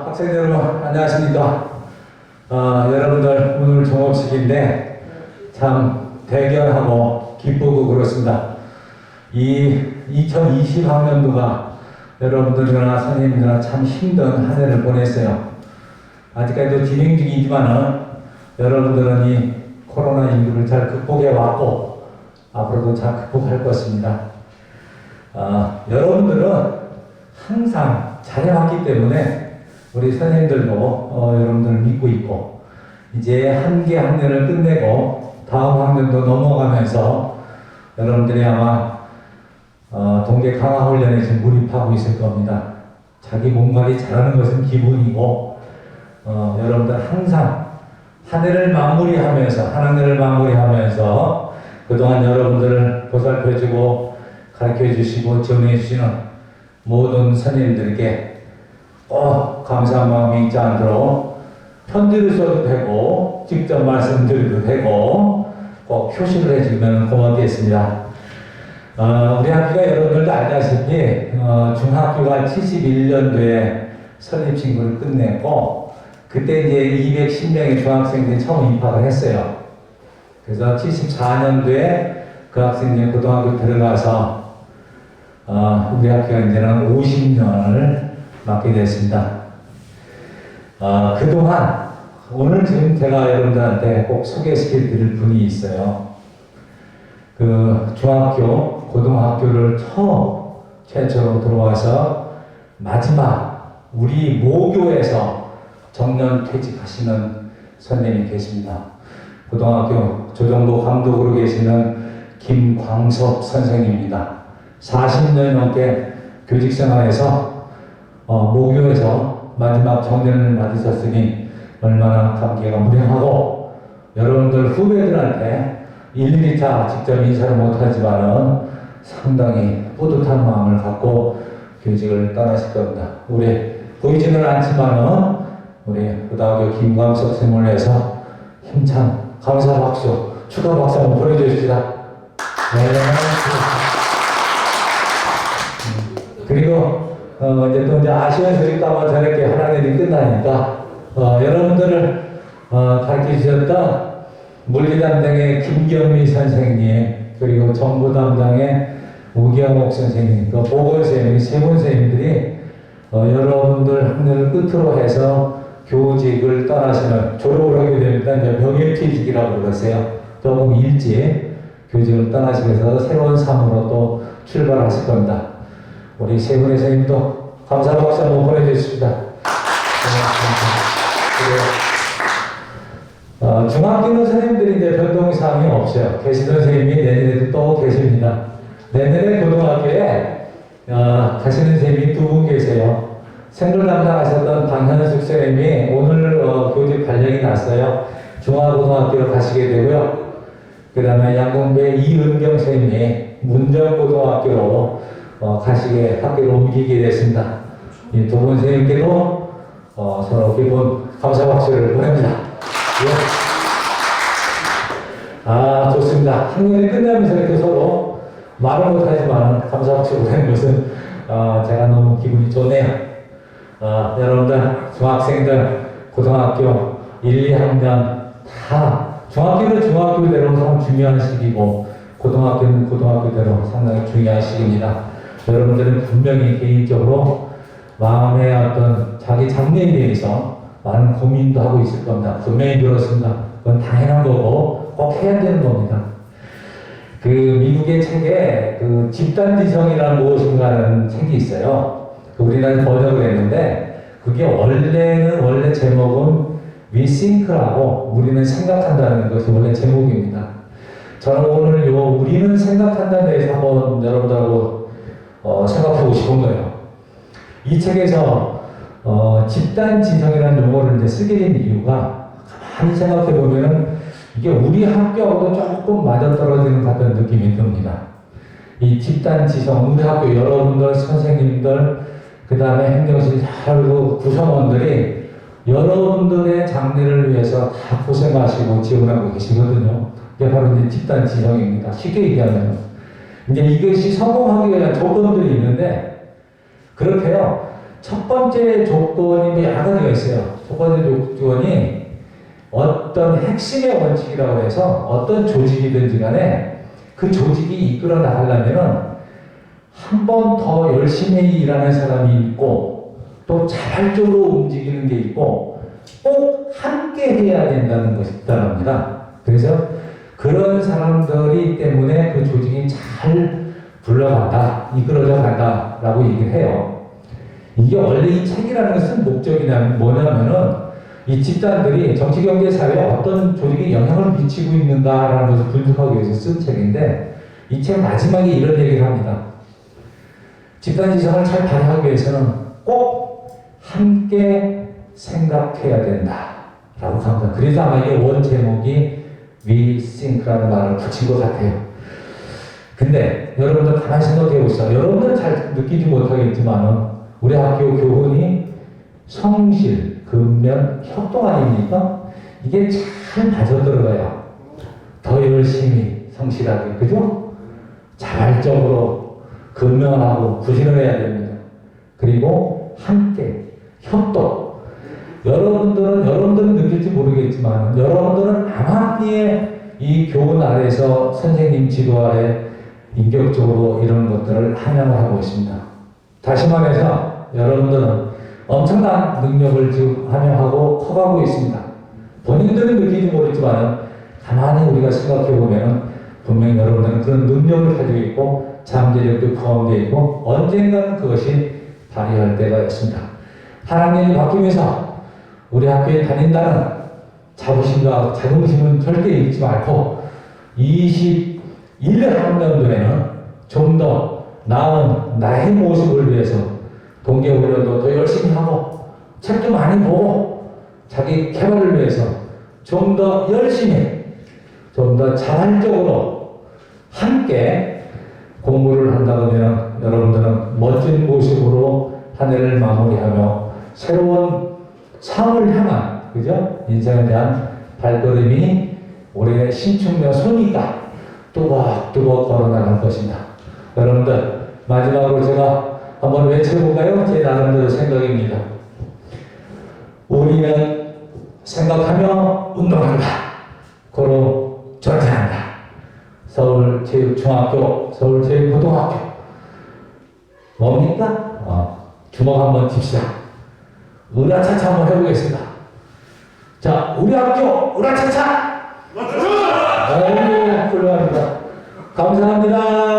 학생 여러분 안녕하십니까? 어, 여러분들 오늘 종업식인데 참 대견하고 기쁘고 그렇습니다. 이 2020학년도가 여러분들이나 선생님들이나 참 힘든 한 해를 보냈어요. 아직까지도 진행 중이지만은 여러분들은 이 코로나19를 잘 극복해 왔고 앞으로도 잘 극복할 것입니다. 어, 여러분들은 항상 잘해왔기 때문에 우리 선생님들도 어, 여러분들을 믿고 있고 이제 한 개 학년을 끝내고 다음 학년도 넘어가면서 여러분들이 아마 어, 동계 강화 훈련에 지금 몰입하고 있을 겁니다. 자기 몸 관리 잘하는 것은 기본이고 어, 여러분들 항상 한 해를 마무리하면서 한 학년을 마무리하면서 그동안 여러분들을 보살펴주고 가르쳐 주시고 지원해 주시는 모든 선생님들께 꼭 감사한 마음이 있지 않도록 편지를 써도 되고 직접 말씀드려도 되고 꼭 표시를 해주면 고맙겠습니다. 어, 우리 학교가 여러분들도 알다시피 어, 중학교가 71년도에 설립 신고를 끝냈고 그때 이제 210명의 중학생들이 처음 입학을 했어요. 그래서 74년도에 그 학생들이 고등학교 들어가서 어, 우리 학교가 이제는 50년을 맡게 됐습니다. 어, 그동안 오늘 지금 제가 여러분들한테 꼭 소개시켜 드릴 분이 있어요. 그 중학교, 고등학교를 처음 최초로 들어와서 마지막 우리 모교에서 정년 퇴직하시는 선생님이 계십니다. 고등학교 조정부 감독으로 계시는 김광석 선생님입니다. 40년 넘게 교직 생활에서 어, 모교에서 마지막 정년을 맞으셨으니 얼마나 감개가 무량하고 여러분들 후배들한테 일일이 다 직접 인사를 못하지만은 상당히 뿌듯한 마음을 갖고 교직을 떠나실 겁니다. 우리 보이지는 않지만은 우리 고등학교 김광석 선생님을 위해서 힘찬 감사 박수, 축하 박수 한번 보내주십시다. 네. 음, 그리고 어, 이제 또 이제 아시안 수립다만 저렇게 하나님이 끝나니까 어, 여러분들을 어, 가르쳐 주셨던 물리 담당의 김경미 선생님 그리고 정보 담당의 우기영옥 선생님, 그 보건 선생님, 세분 선생님들이 어, 여러분들 학년을 끝으로 해서 교직을 떠나시는 졸업을 하게 됩니다. 이제 명예퇴직이라고 그러세요. 조금 일찍 교직을 떠나시면서 새로운 삶으로 또 출발하실 겁니다. 우리 세 분의 선생님도 감사 박수 한번. 네, 어, 중학교는 선생님들이 이제 변동사항이 없어요. 계시던 선생님이 내년에도 또 계십니다. 내년에 고등학교에 어, 가시는 선생님이 두 분 계세요. 생물 담당하셨던 방현숙 선생님이 오늘 어, 교직 발령이 났어요. 중화고등학교로 가시게 되고요. 그 다음에 양궁배 이은경 선생님이 문정고등학교로 어, 가시게 학교를 옮기게 됐습니다. 이 두 분 선생님께도 어, 서로 기본 감사 박수를 보냅니다. 예. 아 좋습니다. 학년이 끝나면서 이렇게 서로 말은 못하지만 감사 박수 보내는 것은 어, 제가 너무 기분이 좋네요. 어, 여러분들 중학생들 고등학교 1, 2학년 다 중학교는 중학교대로 참 중요한 시기고 고등학교는 고등학교대로 상당히 중요한 시기입니다. 여러분들은 분명히 개인적으로 마음의 어떤 자기 장래에 대해서 많은 고민도 하고 있을 겁니다. 분명히 그렇습니다. 그건 당연한 거고 꼭 해야 되는 겁니다. 그 미국의 책에 그 집단지성이라는 무엇인가라는 책이 있어요. 그 우리나라 번역을 했는데 그게 원래는 원래 제목은 We think라고 우리는 생각한다는 것이 원래 제목입니다. 저는 오늘 요 우리는 생각한다는 데서 한번 여러분들하고 어, 생각하고 싶은 거예요. 이 책에서 어, 집단 지성이라는 용어를 이제 쓰게 된 이유가 가만히 생각해 보면은 이게 우리 학교하고도 조금 맞아떨어지는 같은 느낌이 듭니다. 이 집단 지성, 우리 학교 여러분들, 선생님들, 그 다음에 행정실 잘고 구성원들이 여러분들의 장래를 위해서 다 고생하시고 지원하고 계시거든요. 이게 바로 이제 집단 지성입니다. 쉽게 얘기하면. 이제 이것이 성공하기 위한 조건들이 있는데, 그렇게요. 첫 번째 조건이 뭐 여러 가지가 있어요. 첫 번째 조건이 어떤 핵심의 원칙이라고 해서 어떤 조직이든지 간에 그 조직이 이끌어 나가려면은 한 번 더 열심히 일하는 사람이 있고 또 자발적으로 움직이는 게 있고 꼭 함께 해야 된다는 것이 있다랍니다. 그래서 그런 사람들이 때문에 그 조직이 잘 굴러간다, 이끌어져 간다 라고 얘기를 해요. 이게 원래 이 책이라는 것은 목적이 뭐냐면은 이 집단들이 정치, 경제, 사회에 어떤 조직에 영향을 미치고 있는가라는 것을 분석하기 위해서 쓴 책인데 이 책 마지막에 이런 얘기를 합니다. 집단 지성을 잘 발휘하기 위해서는 꼭 함께 생각해야 된다 라고 합니다. 그래서 아마 이게 원 제목이 Think라는 말을 붙인 것 같아요. 근데 여러분들 가만히 생각해 보시죠. 여러분들은 잘 느끼지 못하겠지만은 우리 학교 교훈이 성실, 근면, 협동 아닙니까? 이게 잘 맞아 들어가요. 더 열심히, 성실하게, 그죠? 자발적으로 근면하고 부신을 해야 됩니다. 그리고 함께, 협동. 여러분들은, 여러분들은 느낄지 모르겠지만, 여러분들은 아마니의 이 교훈 아래서 선생님 지도하에 인격적으로 이런 것들을 함양을 하고 있습니다. 다시 말해서 여러분들은 엄청난 능력을 지금 함양하고 커가고 있습니다. 본인들은 느끼지 모르지만 가만히 우리가 생각해 보면 분명히 여러분들은 그런 능력을 가지고 있고 잠재력도 포함되어 있고 언젠가는 그것이 발휘할 때가 있습니다. 하나님이 바뀌면서 우리 학교에 다닌다는 자부심과 자긍심은 절대 잊지 말고 21학년도에는 좀 더 나은 나의 모습을 위해서 동계훈련도 더 열심히 하고 책도 많이 보고 자기 개발을 위해서 좀 더 열심히 좀 더 자발적으로 함께 공부를 한다 그러면 여러분들은 멋진 모습으로 한 해를 마무리하며 새로운 삶을 향한 그죠 인생에 대한 발걸음이 올해 신축년 손이가 뚜벅뚜벅 걸어나갈 것입니다. 여러분들 마지막으로 제가 한번 외쳐볼까요? 제 나름대로 생각입니다. 우리는 생각하며 운동한다. 고로 존재한다. 서울체육중학교, 서울체육고등학교. 뭡니까? 어, 주먹 한번 칩시다. 으라차차 한번 해보겠습니다. 자, 우리 학교 으라차차! 오, 훌륭합니다. 감사합니다.